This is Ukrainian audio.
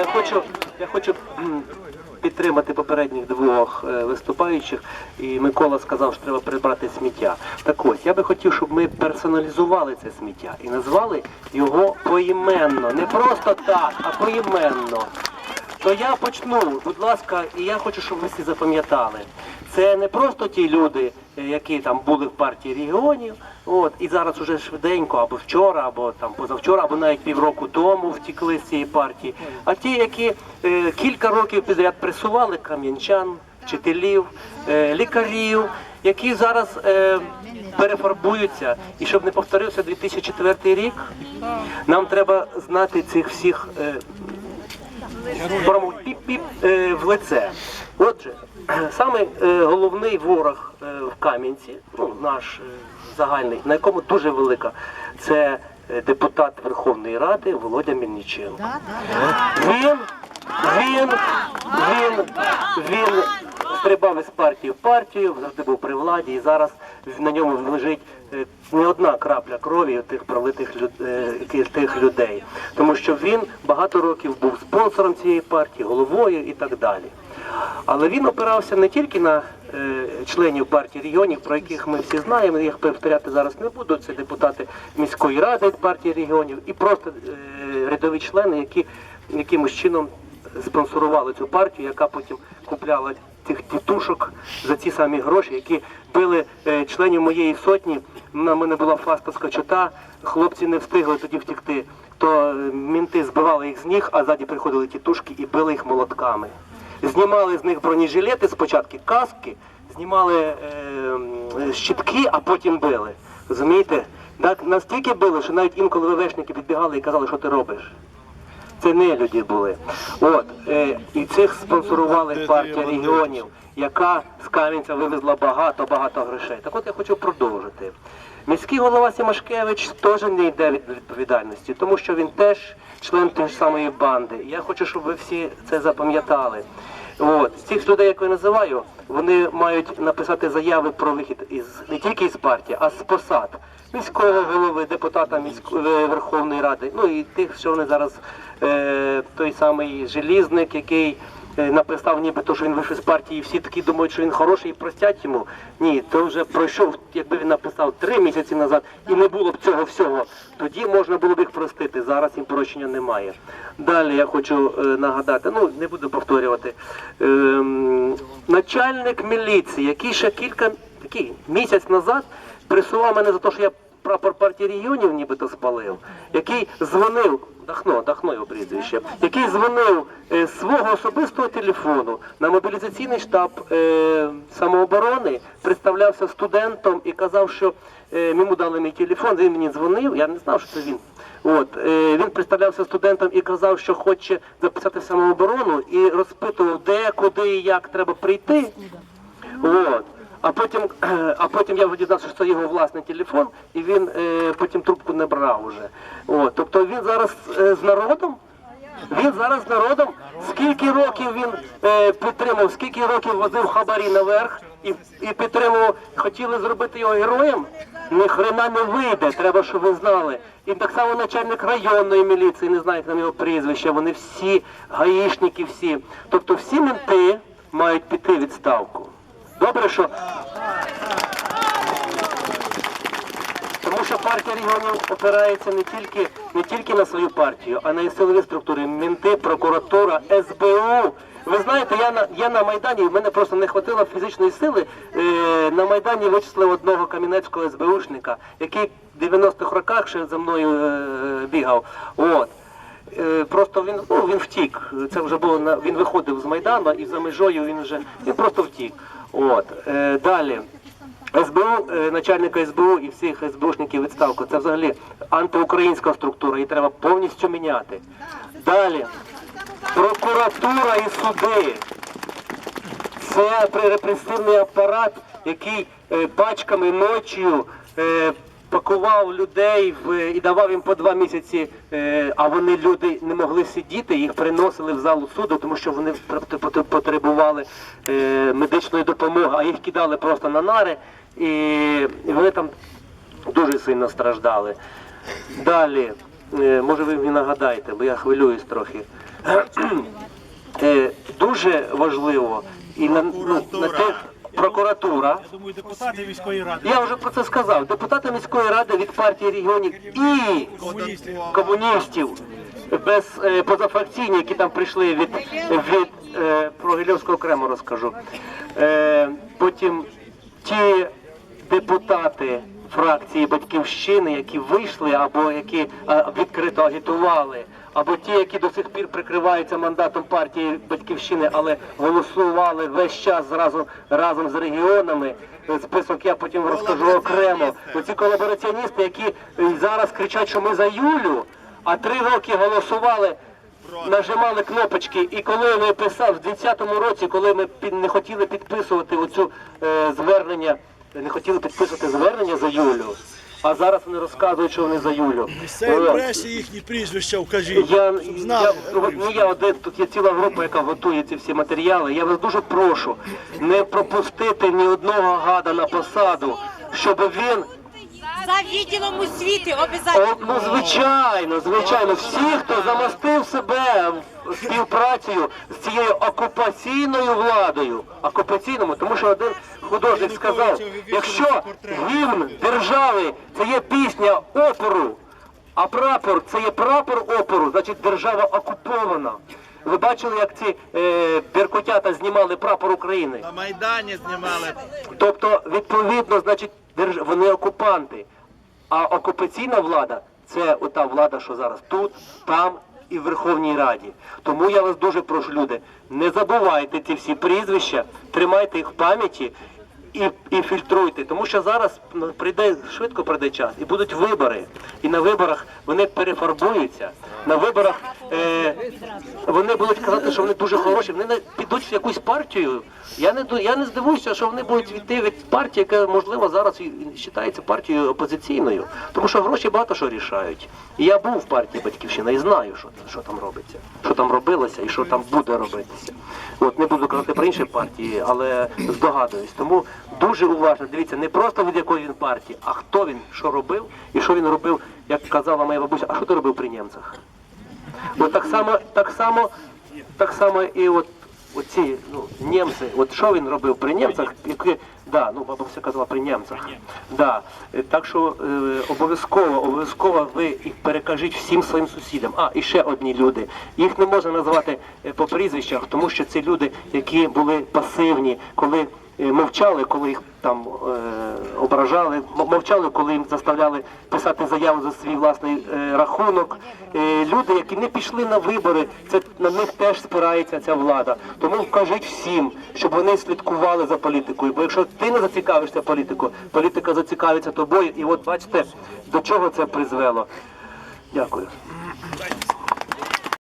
е, хочу, я хочу підтримати попередніх двох е, виступаючих. І Микола сказав, що треба прибрати сміття. Так ось, я би хотів, щоб ми персоналізували це сміття і назвали його поіменно. Не просто так, а поіменно. То я почну, будь ласка, і я хочу, щоб ви всі запам'ятали. Це не просто ті люди, які там були в партії регіонів, от і зараз уже швиденько, або вчора, або там позавчора, або навіть півроку тому втікли з цієї партії. А ті, які е, кілька років підряд пресували кам'янчан, вчителів, е, лікарів, які зараз е, перефарбуються. І щоб не повторився 2004 рік, нам треба знати цих всіх. Е, форму піп-піп е, в лице. Отже, саме е, головний ворог е, в Кам'янці, ну наш загальний, на якому дуже велика, це депутат Верховної Ради Володя Мельниченко. Він, він, він, він стрибав із партії в партію, завжди був при владі, і зараз на ньому лежить е, не одна крапля крові тих пролитих е, тих людей, тому що він багато років був спонсором цієї партії, головою і так далі. Але він опирався не тільки на е, членів партії регіонів, про яких ми всі знаємо, їх повторяти зараз не буду. Це депутати міської ради партії регіонів і просто рядові члени, які якимось чином спонсорували цю партію, яка потім купляла тих тітушок за ці самі гроші, які били е, членів моєї сотні. На мене була фастовська чота, хлопці не встигли тоді втікти. То е, мінти збивали їх з ніг, а ззаді приходили тітушки і били їх молотками. Знімали з них бронежилети, спочатку каски, знімали е, щитки, а потім били. Розумієте? Так настільки били, що навіть інколи ВВшники підбігали і казали, що ти робиш. Це не люди були. От е, і цих спонсорували партія регіонів, яка з Кам'янця вивезла багато багато грошей. Так от я хочу продовжити. Міський голова Сімашкевич теж не йде від відповідальності, тому що він теж член тієї самої банди. Я хочу, щоб ви всі це запам'ятали. От цих людей, як я називаю, вони мають написати заяви про вихід із не тільки із партії, а з посад міського голови, депутата міської Верховної Ради. Ну і тих, що вони зараз е, той самий желізник, який е, написав, нібито, що він вийшов з партії, і всі такі думають, що він хороший і простять йому. Ні, то вже пройшов, якби він написав три місяці назад і не було б цього всього. Тоді можна було б їх простити. Зараз їм прощення немає. Далі я хочу е, нагадати, ну не буду повторювати. Ем, начальник міліції, який ще кілька такий місяць назад присував мене за те, що я прапор партії регіонів нібито спалив, який дзвонив, Дахно, Дахно його прізвище, який дзвонив е, свого особистого телефону на мобілізаційний штаб е, самооборони, представлявся студентом і казав, що е, йому дали мій телефон, він мені дзвонив, я не знав, що це він. От е, він представлявся студентом і казав, що хоче записати самооборону, і розпитував, де, куди і як треба прийти. От. А потім, а потім я дізнався, що це його власний телефон, і він е, потім трубку не брав уже. От. Тобто він зараз е, з народом. Він зараз з народом. Скільки років він е, підтримав, скільки років возив хабарі наверх і, і підтримував, хотіли зробити його героєм? Ні хрена не вийде, треба, щоб ви знали. І так само начальник районної міліції, не знаю, як там його прізвище, вони всі гаїшники, всі. Тобто всі менти мають піти відставку. Добре, що тому що партія регіонів опирається не тільки не тільки на свою партію, а на її силові структури, мінти, прокуратура, СБУ. Ви знаєте, я на я на майдані, в мене просто не хватило фізичної сили. Е, на майдані вичислив одного кам'янецького СБУшника, який в 90-х роках ще за мною е, бігав. От. Е, Просто він ну він втік. Це вже було на він виходив з майдану і за межою він вже він просто втік. От е, далі. СБУ, е, начальника СБУ і всіх СБУшників відставку. Це взагалі антиукраїнська структура, її треба повністю міняти. Далі. Прокуратура і суди. Це репресивний апарат, який е, пачками ночі е, пакував людей в, і давав їм по два місяці, е, а вони люди не могли сидіти, їх приносили в залу суду, тому що вони пот- пот- потребували е, медичної допомоги, а їх кидали просто на нари, і, і вони там дуже сильно страждали. Далі, е, може ви мені нагадаєте, бо я хвилююсь трохи. Дуже важливо і на, ну, на те прокуратура. Я думаю, депутати міської ради, Я вже про це сказав. Депутати міської ради від партії регіонів і комуністів. комуністів без е, позафракційні, які там прийшли від, від е, про Гильовського окремо розкажу. Е, потім ті депутати фракції Батьківщини, які вийшли або які е, відкрито агітували, або ті, які до сих пір прикриваються мандатом партії Батьківщини, але голосували весь час зразу разом з регіонами. Список я потім розкажу окремо. Оці колабораціоністи, які зараз кричать, що ми за Юлю, а три роки голосували нажимали кнопочки, і коли ми писав в 2010 році, коли ми під- не хотіли підписувати оцю е, звернення, не хотіли підписувати звернення за Юлю, а зараз вони розказують, що вони за Юлю. Місцевій Е, пресі їхні прізвища вкажіть, я, щоб я, знали. от не я один, тут є ціла група, яка готує ці всі матеріали. Я вас дуже прошу не пропустити ні одного гада на посаду, щоб він За відділом освіти обов'язково. ну звичайно, звичайно, всі, хто замостив себе в співпрацею з цією окупаційною владою, окупаційному, тому що один художник сказав, якщо гімн держави це є пісня опору, а прапор це є прапор опору, значить держава окупована. Ви бачили, як ці е, беркутята знімали прапор України? На Майдані знімали. Тобто, відповідно, значить, держ... вони окупанти. А окупаційна влада це ота влада, що зараз тут, там і в Верховній Раді. Тому я вас дуже прошу, люди, не забувайте ці всі прізвища, тримайте їх в пам'яті і, і фільтруйте. Тому що зараз прийде швидко прийде час, і будуть вибори. І на виборах вони перефарбуються. На виборах е, вони будуть казати, що вони дуже хороші. Вони підуть в якусь партію. Я не я не здивуюся, що вони будуть йти від партії, яка можливо зараз вважається партією опозиційною, тому що гроші багато що рішають. І я був в партії Батьківщина і знаю, що, що там робиться, що там робилося і що там буде робитися. От не буду казати про інші партії, але здогадуюсь. Тому дуже уважно дивіться, не просто від якої він партії, а хто він, що робив і що він робив, як казала моя бабуся, а що ти робив при німцях? От так само, так само, так само і от оці ну, німці, от що він робив при німцях, які, да, ну бабуся казала при німцях. Да. Е, Так що е, обов'язково, обов'язково ви їх перекажіть всім своїм сусідам. А, і ще одні люди. Їх не можна називати е, по прізвищах, тому що це люди, які були пасивні, коли мовчали, коли їх там е, ображали, мовчали, коли їм заставляли писати заяву за свій власний е, рахунок. Е, люди, які не пішли на вибори, це на них теж спирається ця влада. Тому кажіть всім, щоб вони слідкували за політикою. Бо якщо ти не зацікавишся політикою, політика зацікавиться тобою. І от бачите, до чого це призвело. Дякую.